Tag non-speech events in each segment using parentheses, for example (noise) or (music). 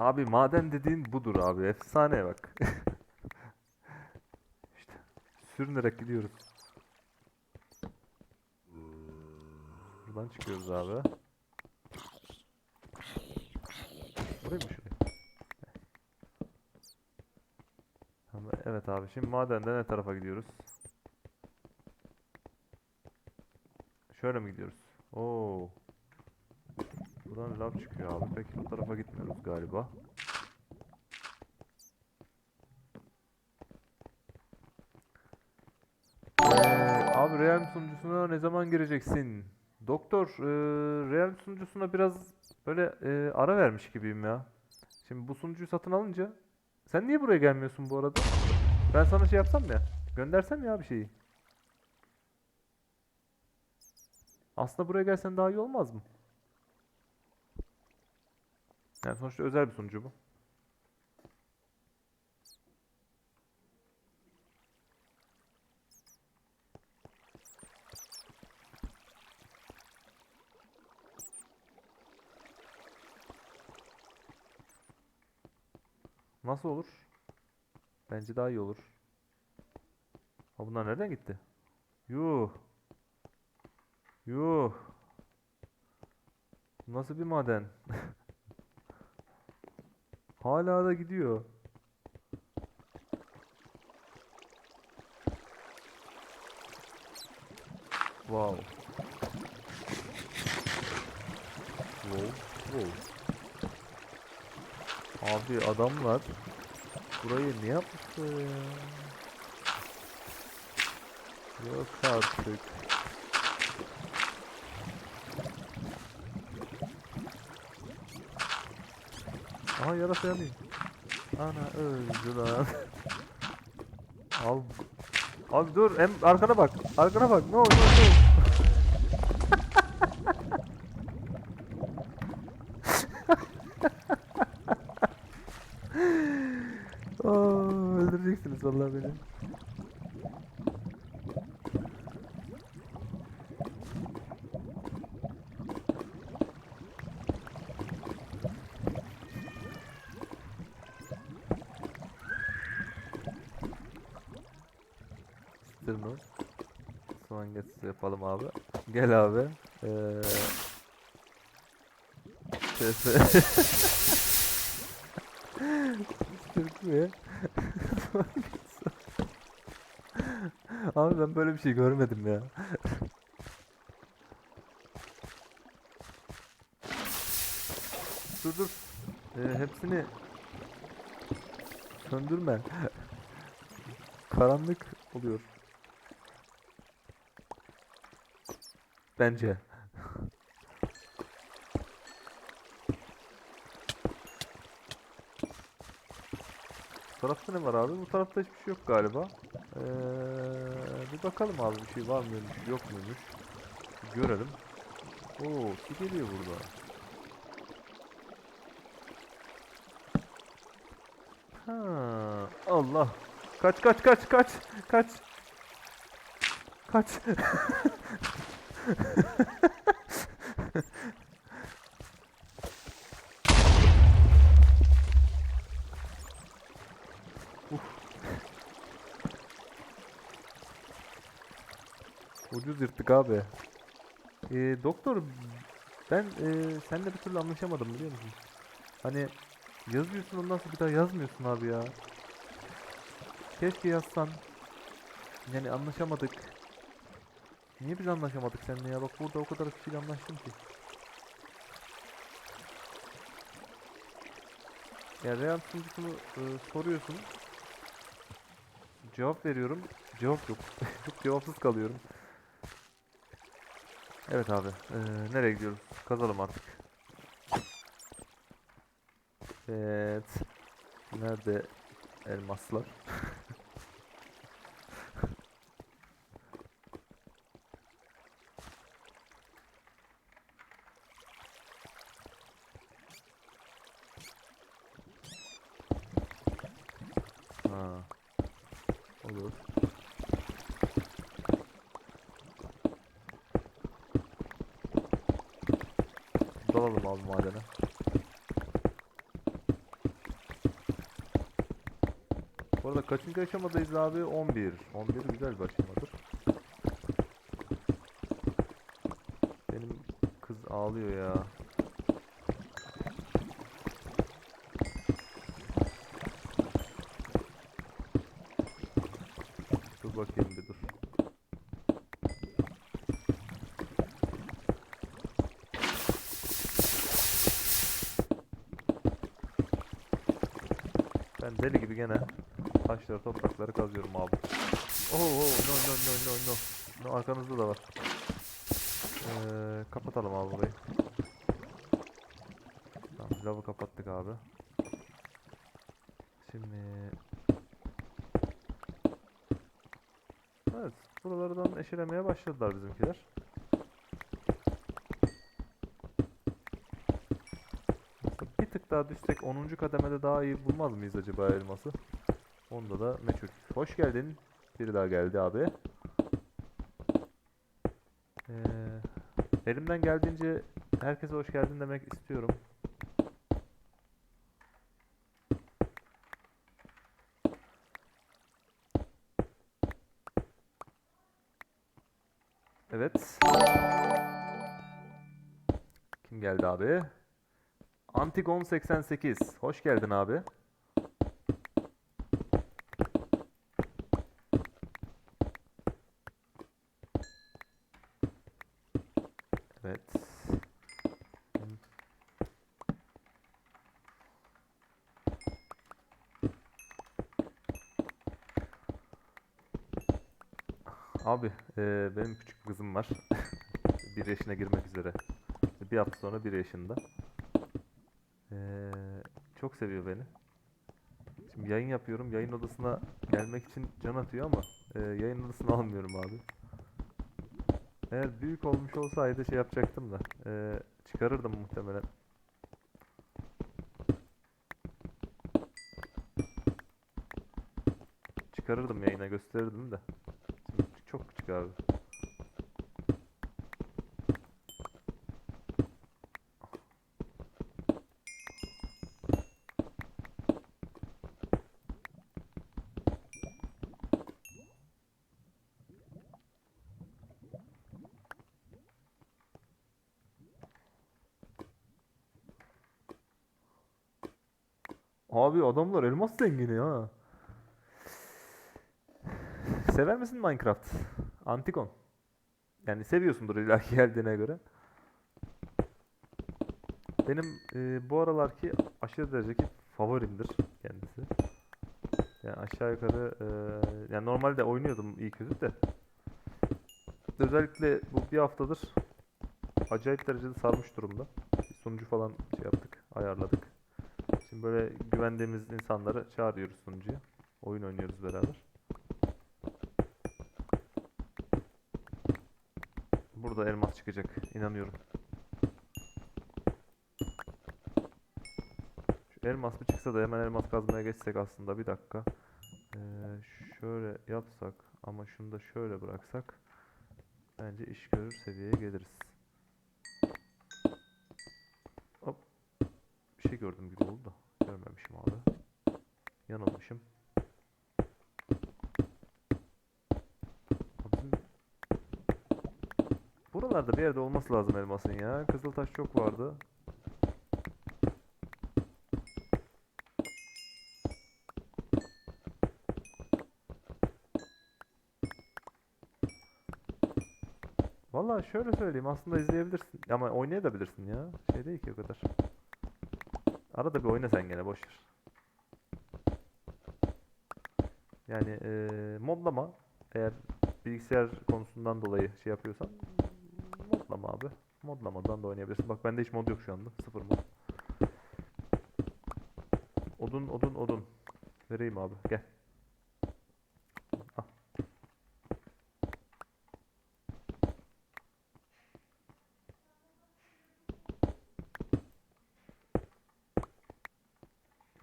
Abi maden dediğin budur abi. Efsane bak. (laughs) işte sürünerek gidiyoruz. Buradan çıkıyoruz abi. Buraya mı şuraya? Evet abi şimdi madenden ne tarafa gidiyoruz? Şöyle mi gidiyoruz? Oo. Buradan lav çıkıyor abi. Peki bu tarafa gitmiyoruz galiba. Abi Realm sunucusuna ne zaman gireceksin? Doktor, e, Realm sunucusuna biraz böyle e, ara vermiş gibiyim ya. Şimdi bu sunucuyu satın alınca sen niye buraya gelmiyorsun bu arada? Ben sana şey yapsam ya. Göndersem ya bir şeyi. Aslında buraya gelsen daha iyi olmaz mı? Yani sonuçta özel bir sunucu bu. Nasıl olur? Bence daha iyi olur. Ha bunlar nereden gitti? Yuh. Yuh. Nasıl bir maden? (laughs) Hala da gidiyor. Wow. Wow. Wow. Abi adamlar burayı ne yapmışlar ya? Yok artık. Aha yarasa yanıyor. Ana öldü lan. Al. Abi dur hem arkana bak. Arkana bak. Ne oldu? Ne oldu? (laughs) Öldüreceksiniz vallahi beni. Sırmı. Soğan geçsi yapalım abi. Gel abi. Ee... Sırmı. (laughs) Abi ben böyle bir şey görmedim ya. dur dur. Ee, hepsini söndürme. Karanlık oluyor. Bence. Bu tarafta ne var abi? Bu tarafta hiçbir şey yok galiba. Ee, bir bakalım abi bir şey var mıymış yok muymuş. Bir görelim. Oo, su geliyor burada. Ha, Allah. Kaç kaç kaç kaç kaç. Kaç. (laughs) Ucuz yırttık abi. Ee, doktor ben e, seninle bir türlü anlaşamadım biliyor musun? Hani yazıyorsun ondan sonra bir daha yazmıyorsun abi ya. Keşke yazsan. Yani anlaşamadık. Niye biz anlaşamadık seninle ya? Bak burada o kadar kişiyle anlaştım ki. Ya Real sunucusunu e, soruyorsun. Cevap veriyorum. Cevap yok. Çok (laughs) cevapsız kalıyorum. Evet abi. e, nereye gidiyoruz? Kazalım artık. Evet. Nerede elmaslar? (laughs) Ha. Olur. Dalalım abi madene. Bu arada kaçıncı aşamadayız abi? 11. 11 güzel bir aşamadır. Benim kız ağlıyor ya. Ben deli gibi gene taşları toprakları kazıyorum abi. Oh, oh no no no no no. No arkanızda da var. Ee, kapatalım abi burayı. Tamam lavı kapattık abi. Şimdi Evet buralardan eşelemeye başladılar bizimkiler. Daha düşsek 10. kademede daha iyi bulmaz mıyız acaba elması? Onda da meçhul. Hoş geldin. Biri daha geldi abi. Ee, elimden geldiğince herkese hoş geldin demek istiyorum. Evet. Kim geldi abi? Antigon 88. Hoş geldin abi. Evet. Abi, eee, benim küçük kızım var. (laughs) Bir yaşına girmek üzere. Bir hafta sonra bir yaşında. Eee, çok seviyor beni. Şimdi yayın yapıyorum. Yayın odasına gelmek için can atıyor ama eee, yayın odasına almıyorum abi. Eğer büyük olmuş olsaydı şey yapacaktım da eee, çıkarırdım muhtemelen. Çıkarırdım yayına gösterirdim de. Şimdi çok küçük abi. Abi adamlar elmas zengini ha. Sever misin Minecraft? Antikon. Yani seviyorsundur illaki geldiğine göre. Benim e, bu aralarki aşırı dereceki favorimdir kendisi. Yani aşağı yukarı e, yani normalde oynuyordum iyi kötü de. Özellikle bu bir haftadır acayip derecede sarmış durumda. Sunucu falan şey yaptık, ayarladık. Böyle güvendiğimiz insanları çağırıyoruz sunucuya. Oyun oynuyoruz beraber. Burada elmas çıkacak, inanıyorum. Şu elmas bir çıksa da hemen elmas kazmaya geçsek aslında bir dakika. Ee, şöyle yapsak ama şunu da şöyle bıraksak bence iş görür seviyeye geliriz. Hop. Bir şey gördüm gibi oldu da abi. Yanılmışım. Buralarda bir yerde olması lazım elmasın ya. Kızıltaş çok vardı. Vallahi şöyle söyleyeyim aslında izleyebilirsin ama oynayabilirsin ya. Şey değil ki o kadar. Arada bir oyna sen gene boş ver. Yani eee modlama eğer bilgisayar konusundan dolayı şey yapıyorsan modlama abi. Modlamadan da oynayabilirsin. Bak bende hiç mod yok şu anda. Sıfır mod. Odun odun odun. Vereyim abi. Gel. Al.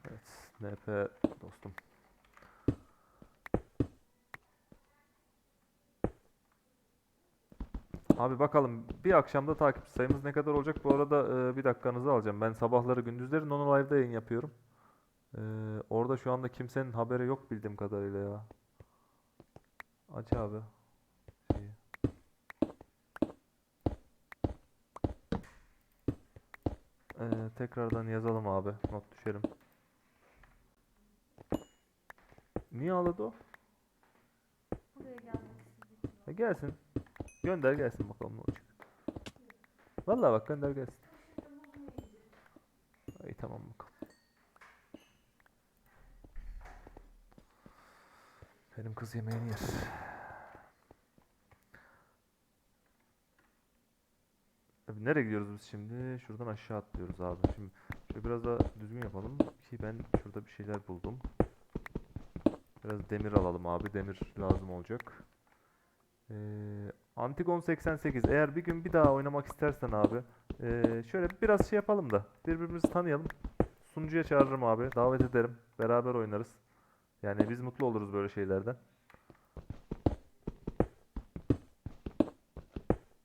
Evet. NP dostum. Abi bakalım bir akşamda takipçi sayımız ne kadar olacak? Bu arada e, bir dakikanızı alacağım. Ben sabahları gündüzleri Nono Live'da yayın yapıyorum. Ee, orada şu anda kimsenin haberi yok bildiğim kadarıyla ya. Aç abi. Şeyi. Ee, tekrardan yazalım abi. Not düşelim. Niye ağladı o? Buraya gelmek istedi. E gelsin. Gönder gelsin bakalım ne olacak. Vallahi bak gönder gelsin. İyi tamam bakalım. Benim kız yemeğini yer. Abi nereye gidiyoruz biz şimdi? Şuradan aşağı atlıyoruz abi. Şimdi şöyle biraz daha düzgün yapalım ki ben şurada bir şeyler buldum. Biraz demir alalım abi. Demir lazım olacak. Ee, Antigon 88. Eğer bir gün bir daha oynamak istersen abi ee, şöyle biraz şey yapalım da birbirimizi tanıyalım. Sunucuya çağırırım abi. Davet ederim. Beraber oynarız. Yani biz mutlu oluruz böyle şeylerden.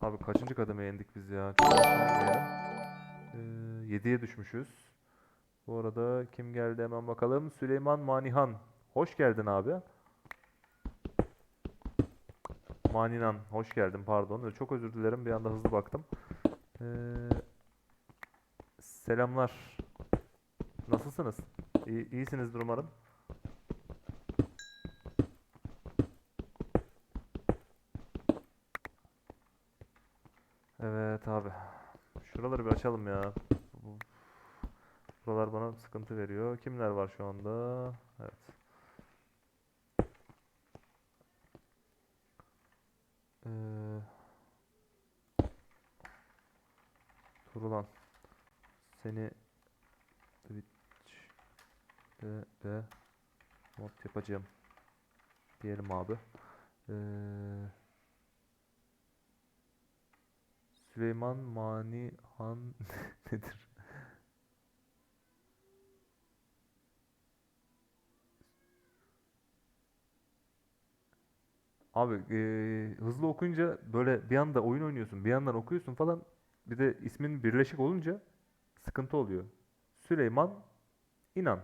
Abi kaçıncı kademeye indik biz ya? Çok. Ee, 7'ye düşmüşüz. Bu arada kim geldi hemen bakalım. Süleyman Manihan. Hoş geldin abi. Maninan, hoş geldin pardon. Çok özür dilerim bir anda hızlı baktım. Ee, selamlar. Nasılsınız? İyi, iyisinizdir umarım. Evet abi. Şuraları bir açalım ya. Bu- Buralar bana sıkıntı veriyor. Kimler var şu anda? Evet. Ee, Turulan. Seni Twitch'te de mod yapacağım. Diyelim abi. Ee, Süleyman Manihan (laughs) nedir? Abi eee, hızlı okuyunca böyle bir anda oyun oynuyorsun, bir yandan okuyorsun falan. Bir de ismin birleşik olunca sıkıntı oluyor. Süleyman İnan.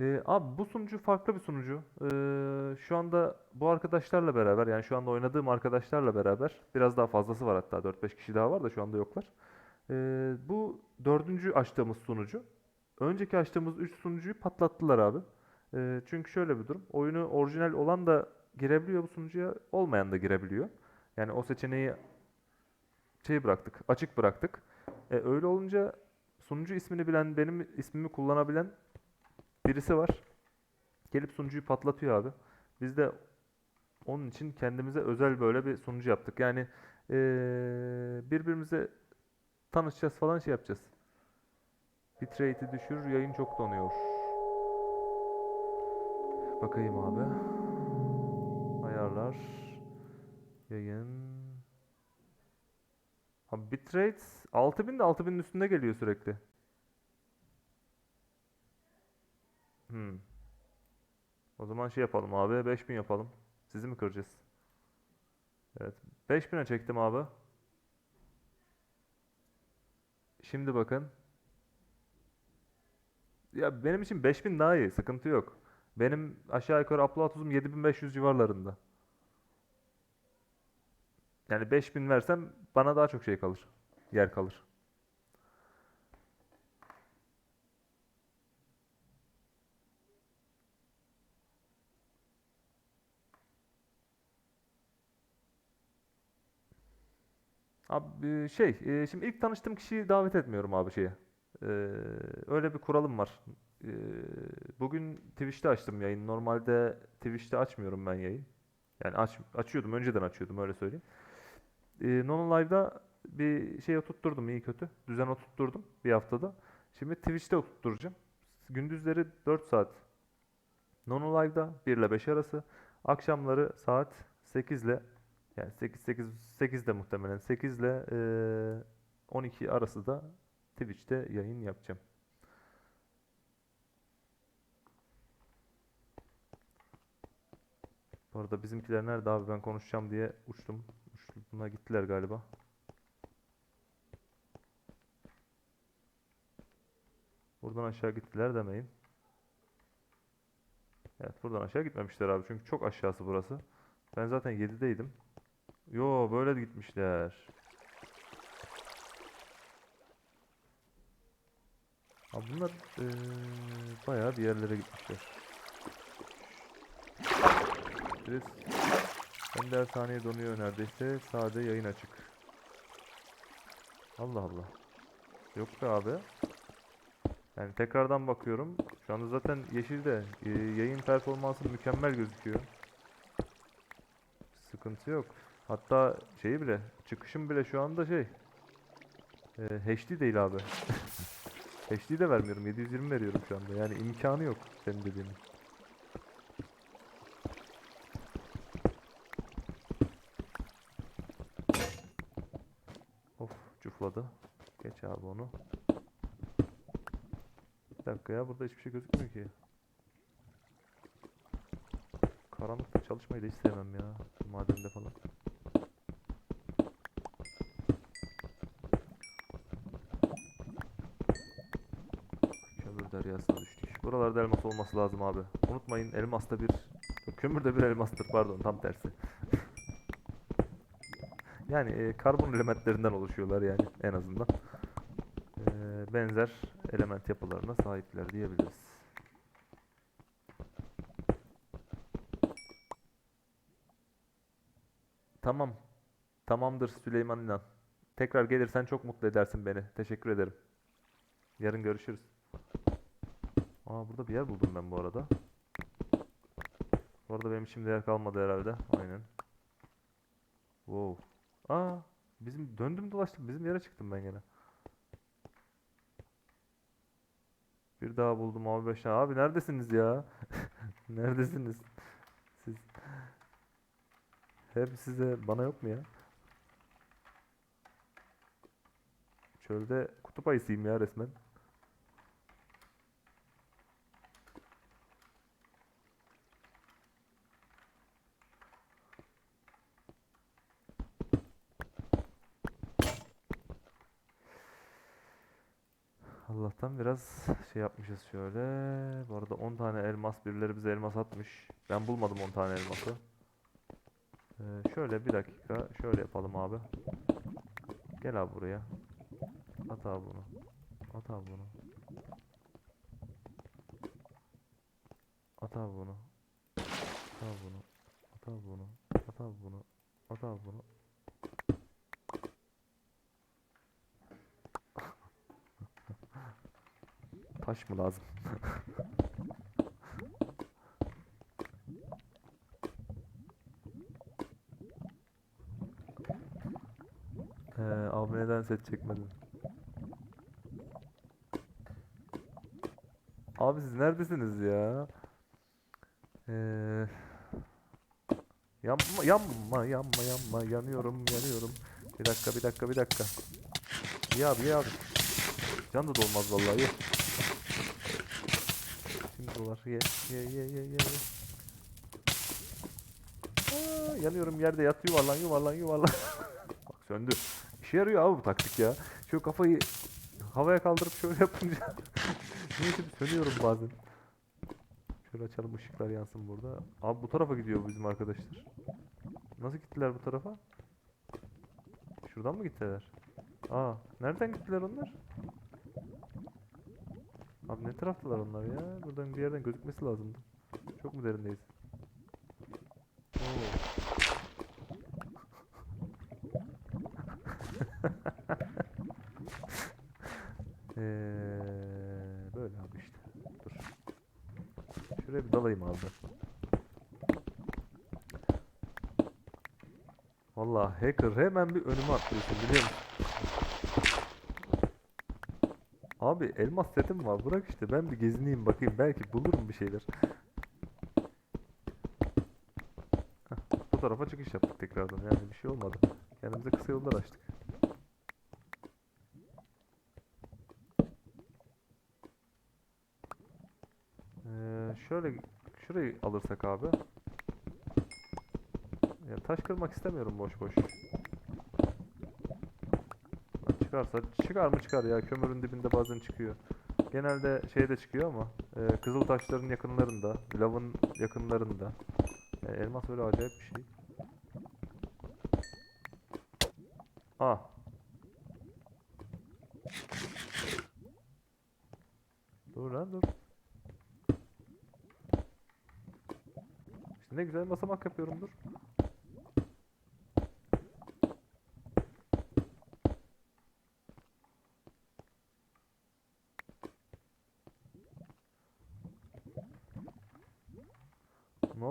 Eee, abi bu sunucu farklı bir sunucu. Eee, şu anda bu arkadaşlarla beraber yani şu anda oynadığım arkadaşlarla beraber biraz daha fazlası var hatta 4-5 kişi daha var da şu anda yoklar. Eee, bu dördüncü açtığımız sunucu. Önceki açtığımız 3 sunucuyu patlattılar abi. Ee, çünkü şöyle bir durum. Oyunu orijinal olan da girebiliyor bu sunucuya, olmayan da girebiliyor. Yani o seçeneği şey bıraktık, açık bıraktık. E, öyle olunca sunucu ismini bilen, benim ismimi kullanabilen birisi var. Gelip sunucuyu patlatıyor abi. Biz de onun için kendimize özel böyle bir sunucu yaptık. Yani eee, birbirimize tanışacağız falan şey yapacağız. Bitrate'i düşür, yayın çok donuyor. Bakayım abi. Ayarlar. Yayın. Abi bitrate 6000 de 6000'in üstünde geliyor sürekli. Hmm. O zaman şey yapalım abi. 5000 yapalım. Sizi mi kıracağız? Evet. 5000'e çektim abi. Şimdi bakın. Ya benim için 5000 daha iyi. Sıkıntı yok. Benim aşağı yukarı hızım 7500 civarlarında. Yani 5000 versem bana daha çok şey kalır. Yer kalır. Abi şey, e, şimdi ilk tanıştığım kişiyi davet etmiyorum abi şeye. Ee, öyle bir kuralım var. Bugün Twitch'te açtım yayın. Normalde Twitch'te açmıyorum ben yayın. Yani aç, açıyordum, önceden açıyordum öyle söyleyeyim. Nono Live'da bir şey oturtturdum iyi kötü. Düzen oturtturdum bir haftada. Şimdi Twitch'te oturtturacağım. Gündüzleri 4 saat Nono Live'da 1 ile 5 arası. Akşamları saat 8 ile yani 8 8 8 de muhtemelen 8 ile eee, 12 arası da Twitch'te yayın yapacağım. Bu arada bizimkiler nerede abi ben konuşacağım diye uçtum. Uçtuğuna gittiler galiba. Buradan aşağı gittiler demeyin. Evet buradan aşağı gitmemişler abi çünkü çok aşağısı burası. Ben zaten 7'deydim. Yo böyle gitmişler. Abi bunlar eee bayağı bir yerlere gitmişler. Biz ben de her saniye donuyor neredeyse. Sade yayın açık. Allah Allah. Yok be abi. Yani tekrardan bakıyorum. Şu anda zaten yeşilde. Ee, yayın performansı mükemmel gözüküyor. Sıkıntı yok. Hatta şeyi bile, çıkışım bile şu anda şey. e, HD değil abi. (laughs) HD de vermiyorum. 720 veriyorum şu anda. Yani imkanı yok senin dediğinin. Of cufladı. Geç abi onu. Bir dakika ya burada hiçbir şey gözükmüyor ki. Karanlıkta çalışmayı da hiç sevmem ya. Madende falan. Kömür deryasına düştük. Buralarda elmas olması lazım abi. Unutmayın elmas da bir... Kömür de bir elmastır pardon tam tersi. (laughs) Yani e, karbon elementlerinden oluşuyorlar yani en azından. E, benzer element yapılarına sahipler diyebiliriz. Tamam. Tamamdır Süleyman İnan. Tekrar gelirsen çok mutlu edersin beni. Teşekkür ederim. Yarın görüşürüz. Aa burada bir yer buldum ben bu arada. Bu arada benim şimdi yer kalmadı herhalde. Aynen. Wow. Aa, bizim döndüm dolaştım. Bizim yere çıktım ben gene. Bir daha buldum abi beş. Abi neredesiniz ya? (laughs) Neredesiniz? Siz hep size bana yok mu ya? Çölde kutup ayısıyım ya resmen. Biraz şey yapmışız şöyle. Bu arada 10 tane elmas birileri bize elmas atmış. Ben bulmadım 10 tane elması. Ee, şöyle bir dakika şöyle yapalım abi. Gel abi buraya. At abi bunu. At abi bunu. At abi bunu. At abi bunu. At abi bunu. At abi bunu. At abi bunu. Taş mı lazım? (laughs) Ee, abi neden set çekmedin? Abi siz neredesiniz ya? Ee, yanma yanma yanma yanma yanıyorum yanıyorum. Bir dakika bir dakika bir dakika. İyi abi iyi abi. Can da dolmaz vallahi dolar ye ye ye ye ye. Aa, yanıyorum yerde yat yuvarlan yuvarlan yuvarlan. (laughs) Bak söndü. İşe yarıyor abi bu taktik ya. Şu kafayı havaya kaldırıp şöyle yapınca (laughs) neyse sönüyorum bazen. Şöyle açalım ışıklar yansın burada. Abi bu tarafa gidiyor bizim arkadaşlar. Nasıl gittiler bu tarafa? Şuradan mı gittiler? Aa, nereden gittiler onlar? Abi ne taraftalar onlar ya? Buradan bir yerden gözükmesi lazımdı. Çok mu derindeyiz? Oo. (laughs) Böyle abi işte. Dur. Şuraya bir dalayım abi. Vallahi hacker hemen bir önüme atlıyorsun biliyor musun? Abi elmas setim var. Bırak işte ben bir gezineyim bakayım. Belki bulurum bir şeyler. Heh, bu tarafa çıkış yaptık tekrardan. Yani bir şey olmadı. Kendimize kısa yollar açtık. Ee, şöyle şurayı alırsak abi. Ya taş kırmak istemiyorum boş boş. Çıkarsa çıkar mı çıkar ya kömürün dibinde bazen çıkıyor. Genelde şeyde çıkıyor ama e, kızıl taşların yakınlarında, lavın yakınlarında. E, elmas öyle acayip bir şey. Ah. Dur lan dur. İşte ne güzel basamak yapıyorum dur.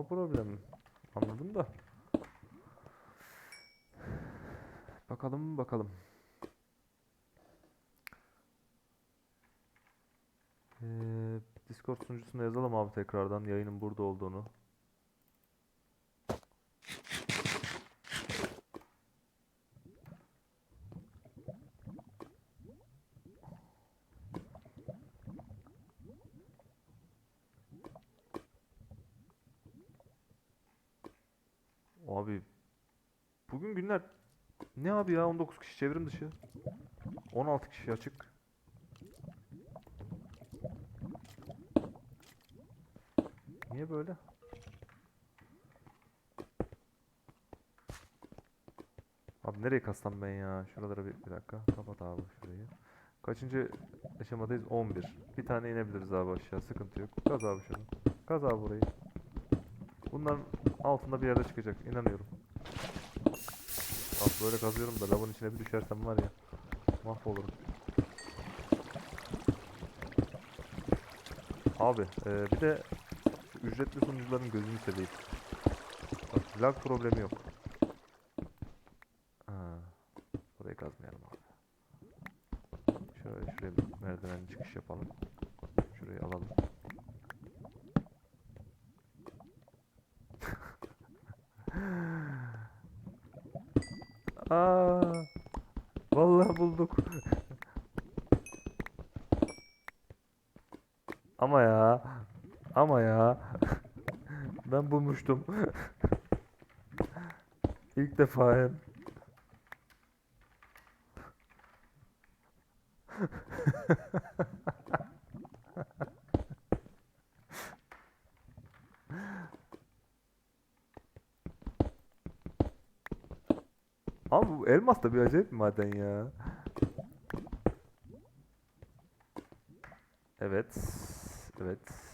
Problem. Anladım da. Bakalım bakalım. Ee, Discord sunucusuna yazalım abi tekrardan yayının burada olduğunu. Abi bugün günler ne abi ya 19 kişi çevrim dışı. 16 kişi açık. Niye böyle? Abi nereye kastım ben ya? Şuralara bir, bir dakika. Kapat abi şurayı. Kaçıncı aşamadayız? 11. Bir tane inebiliriz abi aşağı. Sıkıntı yok. Kaz abi şunu. Kaz abi burayı. Bunların altında bir yerde çıkacak. inanıyorum. Bak böyle kazıyorum da lavın içine bir düşersem var ya. Mahvolurum. Abi e, bir de ücretli sunucuların gözünü seveyim. Bak lag problemi yok. Ha, burayı kazmayalım abi. Şöyle şuraya bir merdiven çıkış yapalım. Şurayı alalım. Aa, vallahi bulduk. Ama ya, ama ya. Bulmuştum. (laughs) İlk defa hem. (laughs) Abi bu elmas da bir acayip bir maden ya. Evet. Evet.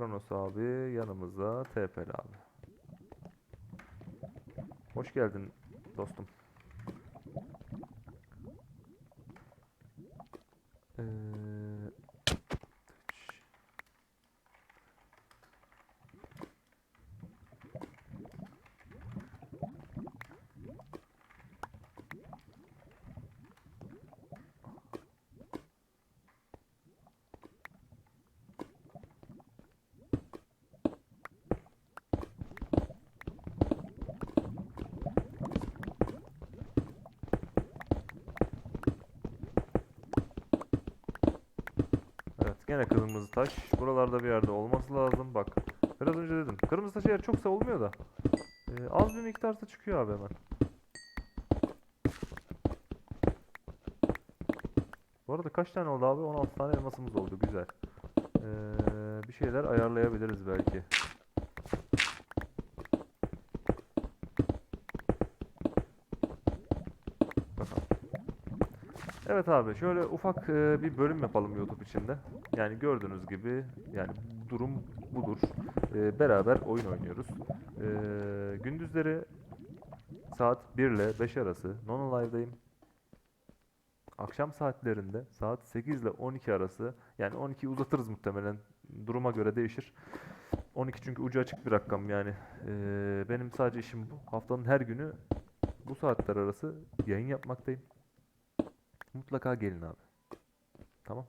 Kronos abi yanımızda. TP'li abi. Hoş geldin dostum. Ee, Gene kırmızı taş. Buralarda bir yerde olması lazım. Bak biraz önce dedim. Kırmızı taş eğer çoksa olmuyor da. Ee, az bir miktarda çıkıyor abi hemen. Bu arada kaç tane oldu abi? 16 tane elmasımız oldu. Güzel. Ee, bir şeyler ayarlayabiliriz belki. Evet abi şöyle ufak e, bir bölüm yapalım YouTube içinde. Yani gördüğünüz gibi yani durum budur. E, beraber oyun oynuyoruz. E, gündüzleri saat 1 ile 5 arası Nono Live'dayım. Akşam saatlerinde saat 8 ile 12 arası yani 12'yi uzatırız muhtemelen duruma göre değişir. 12 çünkü ucu açık bir rakam yani. E, benim sadece işim bu. Haftanın her günü bu saatler arası yayın yapmaktayım. Mutlaka gelin abi. Tamam.